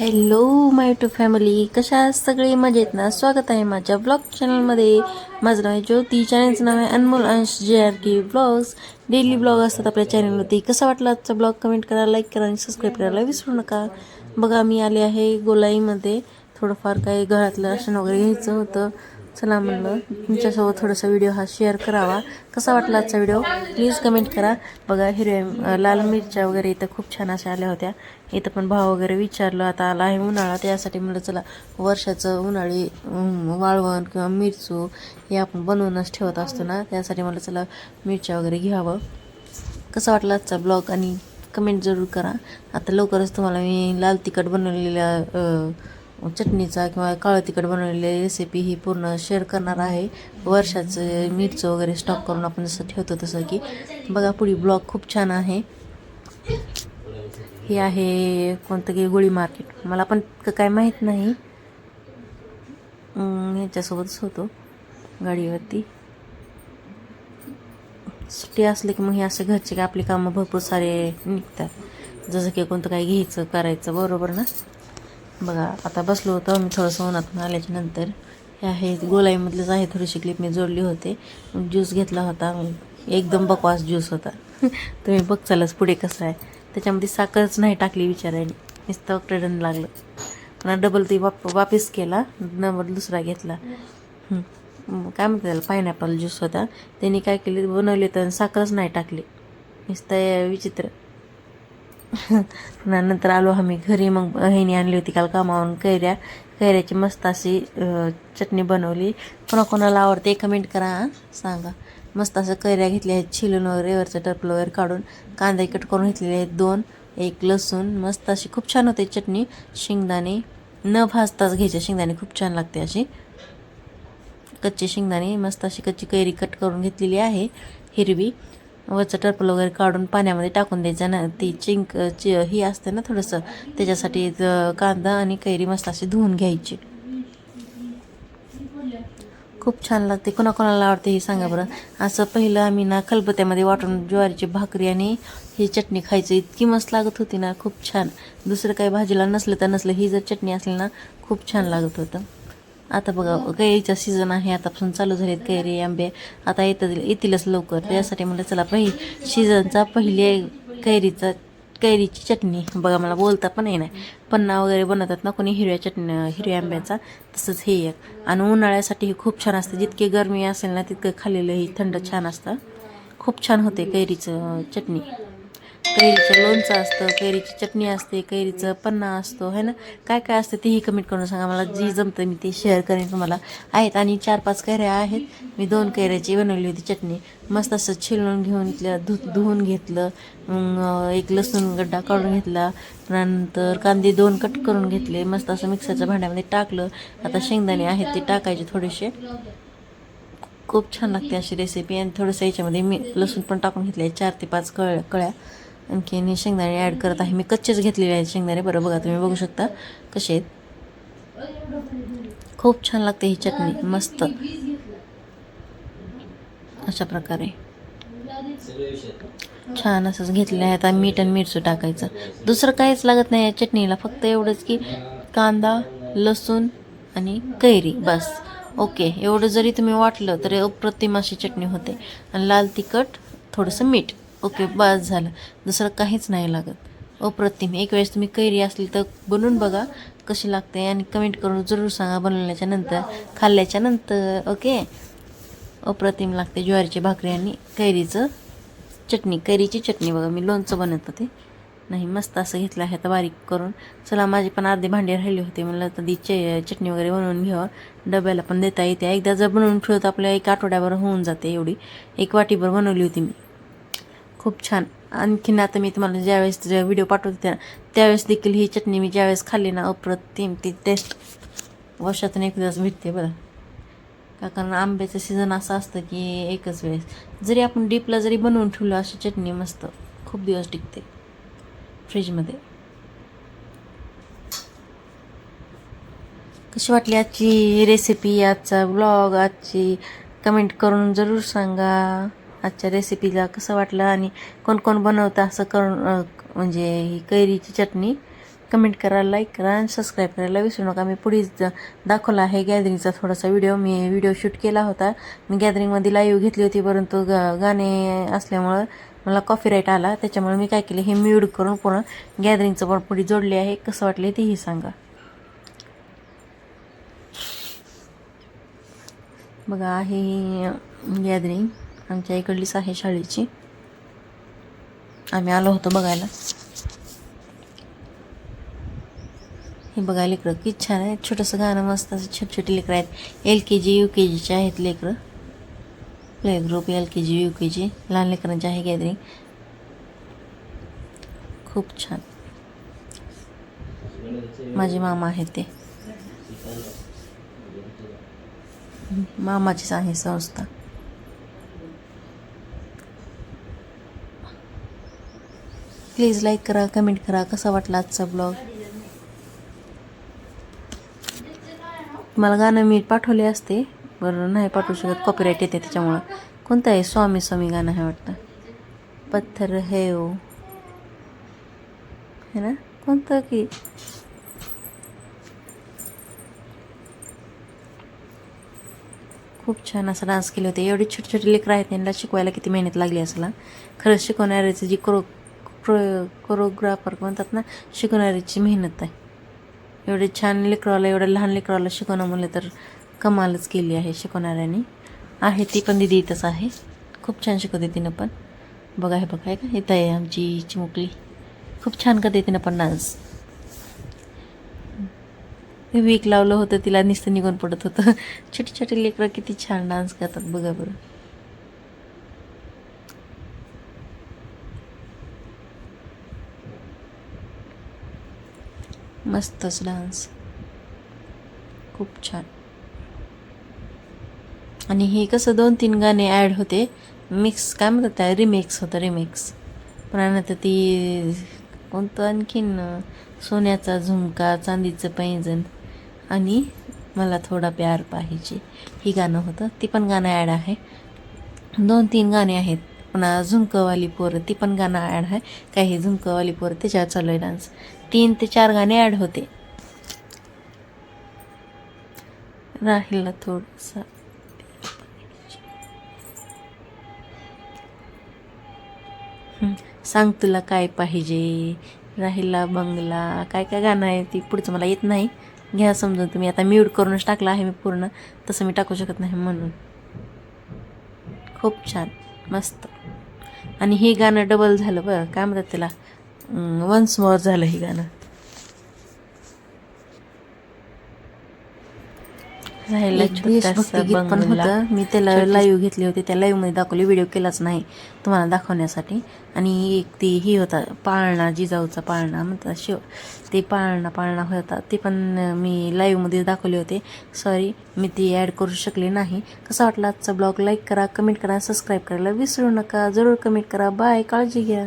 Hello my to family कशा सगळे मजेत ना? स्वागत आहे माझ्या ब्लॉग चॅनलमध्ये माझं नाव आहे ज्योती. चॅनलचं नाव आहे Anmol Ansh J R K blogs daily blog असतात आपल्या चॅनलवरती कसा वाटला आजचा ब्लॉग कमेंट करा लाईक करा आणि सबस्क्राईब करायला विसरू नका. बघा मी आले आहे गोलाईमध्ये थोडंफार काही घरातलं राशन वगैरे घ्यायचं होतं. चला म्हणलं तुमच्यासोबत थोडासा व्हिडिओ हा शेअर करावा. कसा वाटला आजचा व्हिडिओ प्लीज कमेंट करा. बघा हिरव्या लाल मिरच्या वगैरे इथं खूप छान अशा आल्या होत्या. इथं पण भाव वगैरे विचारलं आता आला आहे उन्हाळा त्यासाठी म्हणलं चला वर्षाचं उन्हाळी वाळवण किंवा मिरचू हे आपण बनवूनच ठेवत असतो ना? त्यासाठी म्हणलं चला मिरच्या वगैरे घ्यावं. कसा वाटला आजचा ब्लॉग आणि कमेंट जरूर करा. आता लवकरच तुम्हाला मी लाल तिखट बनवलेल्या चटणीचा किंवा काळं तिखट बनवलेली रेसिपी ही पूर्ण शेअर करणार आहे. वर्षाचं मिरचं वगैरे स्टॉक करून आपण जसं ठेवतो तसं की. बघा पुढी ब्लॉग खूप छान आहे. हे आहे कोणतं की गोळी मार्केट. मला पण काय माहीत नाही. ह्याच्यासोबतच होतो. गाडीवरती. सुट्टी असली की मग हे असे घरचे की आपली कामं भरपूर सारे निघतात. जसं की कोणतं काही घ्यायचं करायचं बरोबर ना? बघा आता बसलो होतो मी थोडंसं उन्हातून आल्याच्यानंतर. हे आहे गोलाईमधलेच आहे थोडीशी क्लिप मी जोडली होते. ज्यूस घेतला होता. एकदम बकवास ज्यूस होता. तुम्ही बघ चालच पुढे कसं आहे. त्याच्यामध्ये साखरच नाही टाकली विचारायने नुसतं ऑक्टेडन लागलं. पुन्हा डबल ती वाप वापिस केला. नंबर दुसरा घेतला. काय म्हणतात त्याला? पायनॅपल ज्यूस होता. त्यांनी काय केले? बनवले तर साखरच नाही टाकली. नुसतं विचित्र. नंतर आलो आम्ही घरी मग बहिणी आणली होती काल कामावरून कैऱ्या. कैऱ्याची मस्त अशी चटणी बनवली. कोणा कोणाला आवडते कमेंट करा सांगा. मस्त असं कैऱ्या घेतल्या आहेत छिलून वगैरे वरचं टपलं वगैरे काढून. कांदे कट करून घेतलेले आहेत दोन एक लसूण. मस्त अशी खूप छान होते चटणी. शेंगदाणे न भाजताच घ्यायचे शेंगदाणे खूप छान लागते अशी. कच्चे शेंगदाणे मस्त अशी कच्ची कैरी कट करून घेतलेली आहे हिरवी. वरचं टरपल वगैरे काढून पाण्यामध्ये टाकून द्यायचं ना ती चिंक चि ही असते ना थोडंसं त्याच्यासाठी कांदा आणि कैरी मस्त अशी धुवून घ्यायची. खूप छान लागते. कोणाकोणाला आवडते हे सांगा बरं. असं पहिलं आम्ही ना खलबत्त्यामध्ये वाटून ज्वारीची भाकरी आणि ही चटणी खायची. इतकी मस्त लागत होती ना खूप छान. दुसरं काही भाजीला नसलं तर नसलं. ही जर चटणी असली ना खूप छान लागत होतं. आता बघा कैरीचा सीझन आहे आतापासून चालू झालेत कैरी आंबे. आता येतात येतीलच लवकर. त्यासाठी मला चला पहिली सीझनचा पहिले कैरीचा कैरीची चटणी. बघा मला बोलता पण येणार पन्ना वगैरे बनवतात ना कोणी हिरव्या चटणी हिरव्या आंब्याचा तसंच हे एक. आणि उन्हाळ्यासाठी हे खूप छान असतं. जितके गरमी असेल ना तितकं खाल्लेलं हे थंड छान असतं. खूप छान होते कैरीचं चटणी. कैरीचं लोणचं असतं कैरीची चटणी असते कैरीचं पन्ना असतो है ना? काय काय असतं तेही कमेंट करून सांगा. मला जी जमतं मी ते शेअर करेन तुम्हाला. आहेत आणि चार पाच कैऱ्या आहेत. मी दोन कैऱ्याची बनवली होती चटणी. मस्त असं छिलून घेऊन इथल्या धु धुवून घेतलं. मग एक लसूण गड्डा काढून घेतला. नंतर कांदे दोन कट करून घेतले. मस्त असं मिक्सरच्या भांड्यामध्ये टाकलं. आता शेंगदाणे आहेत ते टाकायचे थोडेसे. खूप छान लागते अशी रेसिपी आणि थोडंसं याच्यामध्ये मी लसूण पण टाकून घेतले. चार ते पाच कळ कळ्या. आणखीन हे शेंगदाणे ॲड करत आहे. मी कच्चेच घेतलेले आहेत शेंगदाणे. बरं बघा तुम्ही बघू शकता कसे आहेत. खूप छान लागते ही चटणी. मस्त. अशा प्रकारे. छान असंच घेतलेलं आहे. आता मीठ आणि मिरचं टाकायचं. दुसरं काहीच लागत नाही या चटणीला. फक्त एवढंच की कांदा लसूण आणि कैरी. बस. ओके. एवढं जरी तुम्ही वाटलं तरी अप्रतिम अशी चटणी होते. आणि लाल तिखट थोडंसं मीठ. ओके बस झालं. दुसरं काहीच नाही लागत. अप्रतिम. एक वेळेस तुम्ही कैरी असली तर बनवून बघा कशी लागते आणि कमेंट करून जरूर सांगा बनवल्याच्या नंतर खाल्ल्याच्या नंतर ओके? अप्रतिम लागते ज्वारीची भाकरी आणि कैरीचं चटणी. कैरीची चटणी बघा मी लोणचं बनवत होते. नाही मस्त असं घेतलं आहे आता बारीक करून. चला माझी पण अर्धे भांडे राहिले होते. म्हणलं तर ती चे चटणी वगैरे बनवून घ्यावं डब्याला पण देता येते. एकदा जर बनवून ठेवत आपल्या एक आठवड्याभर होऊन जाते एवढी. एक वाटीभर बनवली होती मी. खूप छान. आणखीन आता मी तुम्हाला ज्यावेळेस व्हिडिओ पाठवते ना त्यावेळेस देखील ही चटणी मी ज्यावेळेस खाल्ली ना अप्रतिम ती टेस्ट वर्षातून एकदाच भेटते बरं का कारण आंब्याचं सीझन असं असतं की एकच वेळेस. जरी आपण डीपला जरी बनवून ठेवलं अशी चटणी मस्त खूप दिवस टिकते. फ्रीजमध्ये कशी वाटली आजची रेसिपी आजचा ब्लॉग आजची कमेंट करून जरूर सांगा. आजच्या रेसिपीला कसं वाटलं आणि कोण कोण बनवतं असं करून म्हणजे ही कैरीची चटणी कमेंट करा लाईक करा आणि सबस्क्राईब करायला विसरू नका. मी पुढेच दाखवला आहे गॅदरिंगचा थोडासा व्हिडिओ मी व्हिडिओ शूट केला होता. मी गॅदरिंगमध्ये लाईव्ह घेतली होती परंतु ग गाणे असल्यामुळं मला कॉपीराईट आला. त्याच्यामुळे मी काय केले हे म्यूट करून पूर्ण गॅदरिंगचं पण पुढे जोडले आहे. कसं वाटले तेही सांगा. बघा आहे गॅदरिंग आमच्या इकडलीच आहे शाळेची. आम्ही आलो होतो बघायला. हे बघा लेकरं किती छान आहे. छोटंसं गाणं मस्त असं छोटे छोटे लेकरं आहेत. एल के जी यू के जीचे आहेत लेकरं. Play group L K G U K G लहान लेकरांचे आहे गॅदरिंग खूप छान. माझे मामा आहेत ते. मामाचीच आहे संस्था. प्लीज लाईक करा कमेंट करा कसा वाटला आजचा ब्लॉग मला गाणं मी पाठवले असते बरं नाही पाठवू शकत कॉपीराईट येते त्याच्यामुळं. कोणतं आहे? स्वामी स्वामी गाणं आहे वाटतं. पत्थर हे ओ है ना? कोणतं की? खूप छान असं डान्स केले होते. एवढे छोटे छोटे लेकरं आहेत त्यांना शिकवायला किती मेहनत लागली असला खरंच शिकवणाऱ्याची जी क्रो प्रो कोरोग्राफर म्हणतात ना शिकवणाऱ्याची मेहनत आहे. एवढे छान लेकराला एवढ्या लहान लेकराला शिकवणं म्हणलं तर कमालच केली आहे शिकवणाऱ्याने. आहे ती पण दिदी इथंच आहे. खूप छान शिकवते तिनं पण. बघा हे बघा आहे का इथं आहे आमची चिमुकली. खूप छान करते तिनं पण डान्स. वीक लावलं होतं तिला निसतं निघून पडत होतं. छोटी छोटी लेकरं किती छान डान्स करतात बघा बरं. मस्तच डान्स. खूप छान. आणि हे कसं दोन तीन गाणे ॲड होते. मिक्स काय म्हणतात त्या रिमिक्स होतं रिमिक्स. पण नंतर ती कोणतं आणखीन सोन्याचा झुमका चांदीचं पैंजण आणि मला थोडा प्यार पाहिजे. ही गाणं होतं. ती पण गाणं ॲड आहे. दोन तीन गाणे आहेत. पुन्हा झुमकवाली पोरं ती पण गाणं ॲड आहे. काही झुमकवाली पोरं त्याच्यावर चालू आहे डान्स. तीन ते चार गाणे ॲड होते. राहिला थोडंसं. सांग तुला काय पाहिजे? राहिला बंगला. काय काय गाणं आहे ती पुढचं मला येत नाही. घ्या समजून तुम्ही. आता म्यूट करूनच टाकला आहे मी पूर्ण. तसं मी टाकू शकत नाही म्हणून. खूप छान. मस्त. आणि हे गाणं डबल झालं बरं. काय म्हणतात त्याला? वन्स मोर झालं हे गाणं. राहिला छोटासा पण होतं. मी त्याला लाईव्ह घेतली होती. त्या लाईव्हमध्ये दाखवली. व्हिडिओ केलाच नाही. तुम्हाला दाखवण्यासाठी. आणि एक ती ही होता. पाळणा जिजाऊचा पाळणा म्हणतात. शिव ते पाळणा पाळणा होता. ते पण मी लाईव्हमध्ये दाखवले होते. सॉरी मी ती ॲड करू शकले नाही. कसा वाटला आजचा ब्लॉग लाईक करा कमेंट करा सबस्क्राईब करायला विसरू नका. जरूर कमेंट करा. बाय काळजी घ्या.